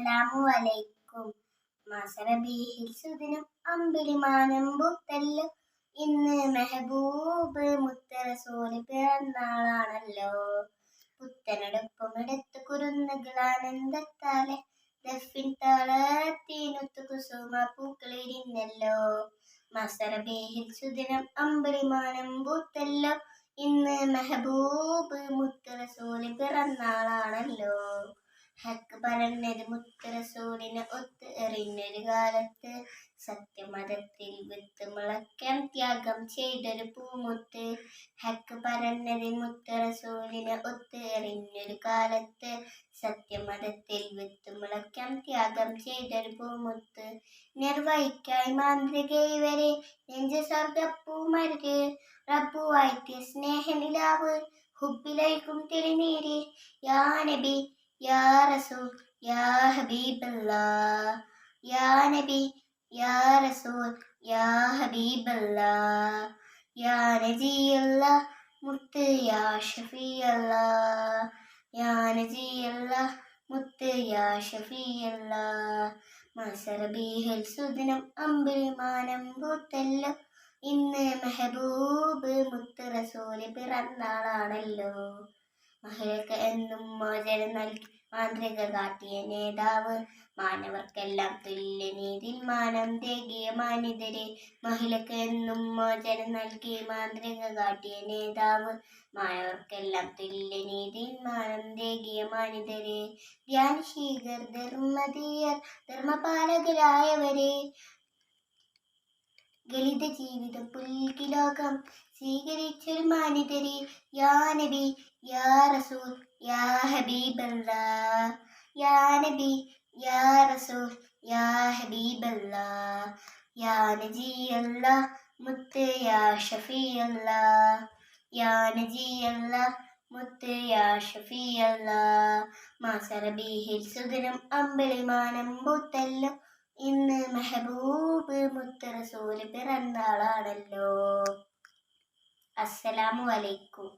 അസ്സലാമു അലൈക്കും മാസറബീഹിൽ സുദിനം അമ്പിളിമാനം ബുത്തല്ലോ ഇന്ന് മെഹബൂബ് മുത്തറസൂൽ പിറന്നാളാണല്ലോ. പുത്തനടുപ്പം എടുത്ത് കുരുന്നുകളാനന്ദത്താലെ ദഫിൻ താളത്തിനൊത്തു കുസുമ പൂക്കളിരിന്നല്ലോ മസറബേഹിൽ സുദിനം അമ്പിളിമാനം ബൂത്തല്ലോ ഇന്ന് മെഹബൂബ് മുത്തറസൂൽ പിറന്നാളാണല്ലോ. ഹക്ക് പറഞ്ഞത് മുത്തറസൂലിനെ ഒത്ത് എറിഞ്ഞൊരു കാലത്ത് സത്യമതത്തിൽ വിത്ത് മുളയ്ക്കാൻ ത്യാഗം ചെയ്തൊരു പൂമുത്ത്. ഹക്ക് പറഞ്ഞത് മുത്തറസൂലിനെ ഒത്ത് എറിഞ്ഞൊരു കാലത്ത് സത്യമതത്തിൽ വിത്ത് മുളയ്ക്കാൻ ത്യാഗം ചെയ്തൊരു പൂമുത്ത്. നിർവഹിക്കായി മാന്ത്രിക ഇവരെ നെഞ്ച സ്വർഗപ്പൂമരുത് റബ്ബുവായിട്ട് സ്നേഹനിലാവ് ഹുബിലേക്കും തിരുനീര് യാ നബി യാ റസൂൽ യാ ഹബീബല്ലാ യാ നബി യാ റസൂൽ യാ ഹബീബല്ലാ യാ നജിയല്ല മുത്ത് യാ ഷഫിയല്ല യാ നജിയല്ല മുത്ത് യാ ഷഫിയല്ല മസറബീഹൽ സുദിനം അമ്പിളിമാനം പൂത്തല്ലോ ഇന്ന് മെഹബൂബ് മുത്ത് റസൂൽ പിറന്നാളാണല്ലോ. മഹിളക്ക് എന്നും മോചനം നൽകി. മാന്ത്രിക കാട്ടിയ നേതാവ് മാനവർക്കെല്ലാം തുല്യനീതിൽ മാനം തേകിയ മാനിതരെ മഹിളക്ക് എന്നും മോചനം നൽകി. മാന്ത്രിക കാട്ടിയ നേതാവ് മാനവർക്കെല്ലാം തുല്യനീതിൽ മാനം തേകിയ മാനിതരെ ധ്യാനശീകർ ധർമ്മധീയർ ധർമ്മപാലകരായവരെ. ഗലിത ജീവിതം പുൽകിലോകം സ്വീകരിച്ചൊരു മാനിതരെ യാ നബി യാ റസൂൽ യാ ഹബീബല്ലാ. യാ നബി യാ റസൂൽ യാ ഹബീബല്ലാ. യാ നജിയല്ല മുത്ത് യാ ഷഫിയല്ല യാ നജിയല്ല മുത്ത് യാ ഷഫിയല്ല മാസറബീഹിൽ സുദിനം അമ്പിളിമാനം ബുത്തല്ലോ ഇന്ന് മെഹബൂബ് മുത്ത് റസൂൽ പിറന്നാളാണല്ലോ. അസ്സലാമു അലൈക്കും.